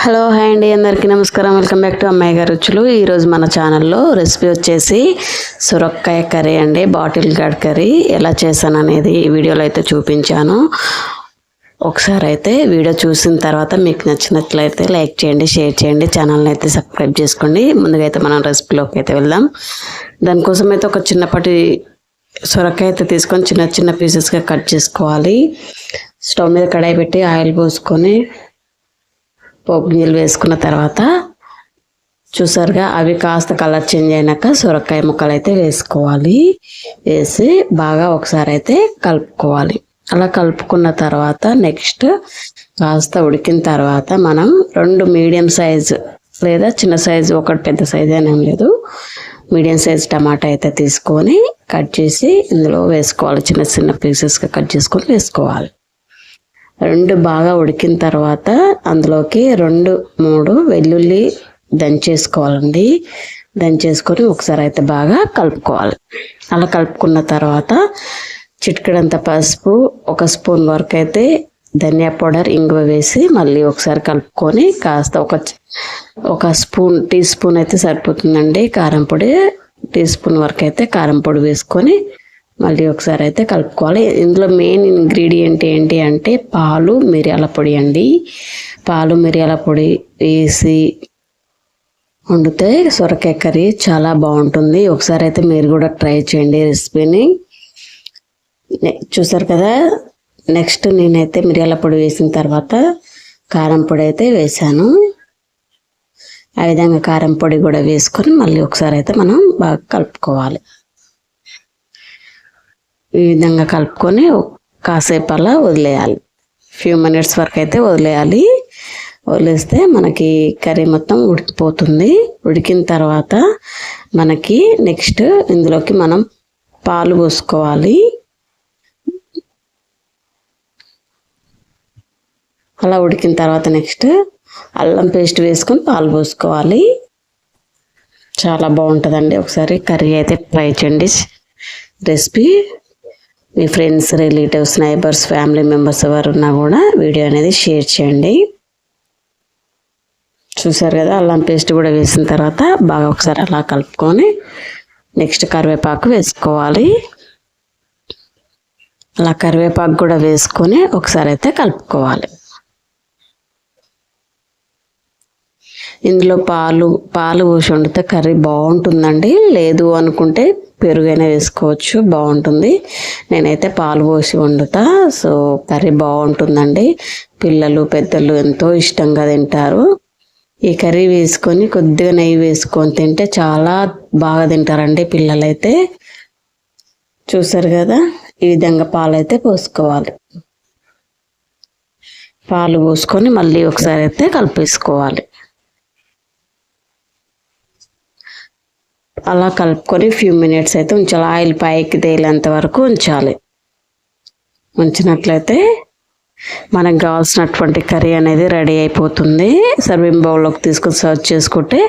Hello hi అండి. అందరికీ నమస్కారం. వెల్కమ్ బ్యాక్ టు అమ్మాయి గారు రుచులు. ఈరోజు మన ఛానల్లో రెసిపీ వచ్చేసి సొరక్కాయ కర్రీ అండి బాటిల్ గార్డ్ కర్రీ. ఎలా చేశాను అనేది వీడియోలో అయితే చూపించాను. ఒకసారి అయితే వీడియో చూసిన తర్వాత మీకు నచ్చినట్లయితే లైక్ చేయండి షేర్ చేయండి ఛానల్ని అయితే సబ్స్క్రైబ్ చేసుకోండి. ముందుగా అయితే మనం రెసిపీలోకి అయితే వెళ్దాం. దానికోసం అయితే ఒక చిన్నపాటి సొరకాయ అయితే తీసుకొని చిన్న చిన్న పీసెస్గా కట్ చేసుకోవాలి. స్టవ్ మీద కడాయి పెట్టి ఆయిల్ పోసుకొని పోపు నీళ్ళు వేసుకున్న తర్వాత చూసారుగా అవి కాస్త కలర్ చేంజ్ అయినాక సొరకాయ ముక్కలు అయితే వేసుకోవాలి. వేసి బాగా ఒకసారి అయితే కలుపుకోవాలి. అలా కలుపుకున్న తర్వాత నెక్స్ట్ కాస్త ఉడికిన తర్వాత మనం రెండు మీడియం సైజు లేదా చిన్న సైజు ఒకటి పెద్ద సైజు అనేం ఏం లేదు. మీడియం సైజ్ టమాటా అయితే తీసుకొని కట్ చేసి ఇందులో వేసుకోవాలి. చిన్న చిన్న పీసెస్గా కట్ చేసుకొని వేసుకోవాలి. రెండు బాగా ఉడికిన తర్వాత అందులోకి రెండు మూడు వెల్లుల్లి దంచేసుకోవాలండి. దంచేసుకొని ఒకసారి అయితే బాగా కలుపుకోవాలి. అలా కలుపుకున్న తర్వాత చిటికెడంత పసుపు ఒక స్పూన్ వరకు అయితే ధనియా పౌడర్ ఇంగువ వేసి మళ్ళీ ఒకసారి కలుపుకొని కాస్త ఒక ఒక స్పూన్ టీ స్పూన్ అయితే సరిపోతుందండి. కారం పొడి టీ స్పూన్ వరకు అయితే కారం పొడి వేసుకొని మళ్ళీ ఒకసారి అయితే కలుపుకోవాలి. ఇందులో మెయిన్ ఇంగ్రీడియంట్ ఏంటి అంటే పాలు మిరియాల పొడి అండి. పాలు మిరియాల పొడి వేసి వండితే సొరకాయ కర్రీ చాలా బాగుంటుంది. ఒకసారి అయితే మీరు కూడా ట్రై చేయండి రెసిపీని. చూసారు కదా? నెక్స్ట్ నేనైతే మిరియాల పొడి వేసిన తర్వాత కారం పొడి అయితే వేసాను ఆ విధంగా కారం పొడి కూడా వేసుకొని మళ్ళీ ఒకసారి అయితే మనం బాగా కలుపుకోవాలి. ఈ విధంగా కలుపుకొని కాసేపు అలా వదిలేయాలి. ఫ్యూ మినిట్స్ వరకు అయితే వదిలేయాలి. వదిలేస్తే మనకి కర్రీ మొత్తం ఉడికిపోతుంది. ఉడికిన తర్వాత మనకి నెక్స్ట్ ఇందులోకి మనం పాలు పోసుకోవాలి. అలా ఉడికిన తర్వాత నెక్స్ట్ అల్లం పేస్ట్ వేసుకొని పాలు పోసుకోవాలి. చాలా బాగుంటుందండి. ఒకసారి కర్రీ అయితే ట్రై చేయండి. రెసిపీ మీ friends relatives neighbours family members ఎవరున్నా కూడా వీడియో అనేది షేర్ చేయండి. చూసారు కదా అల్లం పేస్ట్ కూడా వేసిన తర్వాత బాగా ఒకసారి అలా కలుపుకొని నెక్స్ట్ కరివేపాకు వేసుకోవాలి. అలా కరివేపాకు కూడా వేసుకొని ఒకసారి అయితే కలుపుకోవాలి. ఇందులో పాలు పాలు పోసి వండితే కర్రీ బాగుంటుందండి. లేదు అనుకుంటే పెరుగైనా వేసుకోవచ్చు బాగుంటుంది. నేనైతే పాలు పోసి వండుతా సో కర్రీ బాగుంటుందండి. పిల్లలు పెద్దలు ఎంతో ఇష్టంగా తింటారు. ఈ కర్రీ వేసుకొని కొద్దిగా నెయ్యి వేసుకొని తింటే చాలా బాగా తింటారండి పిల్లలైతే. చూసారు కదా? ఈ విధంగా పాలైతే పోసుకోవాలి. పాలు పోసుకొని మళ్ళీ ఒకసారి అయితే కలిపేసుకోవాలి. అలా కలుపుకొని ఫ్యూ మినిట్స్ అయితే ఉంచాలి. ఆయిల్ పైకి తేలేంత వరకు ఉంచాలి. ఉంచినట్లయితే మనకు కావాల్సినటువంటి కర్రీ అనేది రెడీ అయిపోతుంది. సర్వింగ్ బౌల్లోకి తీసుకొని సర్వ్ చేసుకుంటే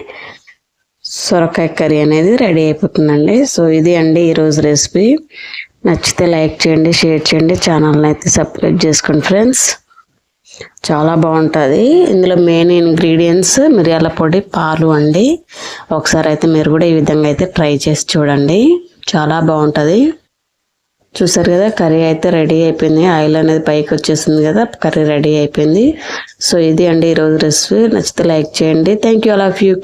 సొరకాయ కర్రీ అనేది రెడీ అయిపోతుందండి. సో ఇది అండి ఈరోజు రెసిపీ నచ్చితే లైక్ చేయండి షేర్ చేయండి. ఛానల్ని అయితే సబ్స్క్రైబ్ చేసుకోండి ఫ్రెండ్స్ చాలా బాగుంటుంది. ఇందులో మెయిన్ ఇంగ్రీడియంట్స్ మిరియాల పొడి పాలు అండి. ఒకసారి అయితే మీరు కూడా ఈ విధంగా అయితే ట్రై చేసి చూడండి. చాలా బాగుంటుంది. చూసారు కదా కర్రీ అయితే రెడీ అయిపోయింది. ఆయిల్ అనేది పైకి వచ్చేసింది కదా కర్రీ రెడీ అయిపోయింది. సో ఇది అండి ఈరోజు రెసిపీ. నచ్చితే లైక్ చేయండి. Thank you all of you.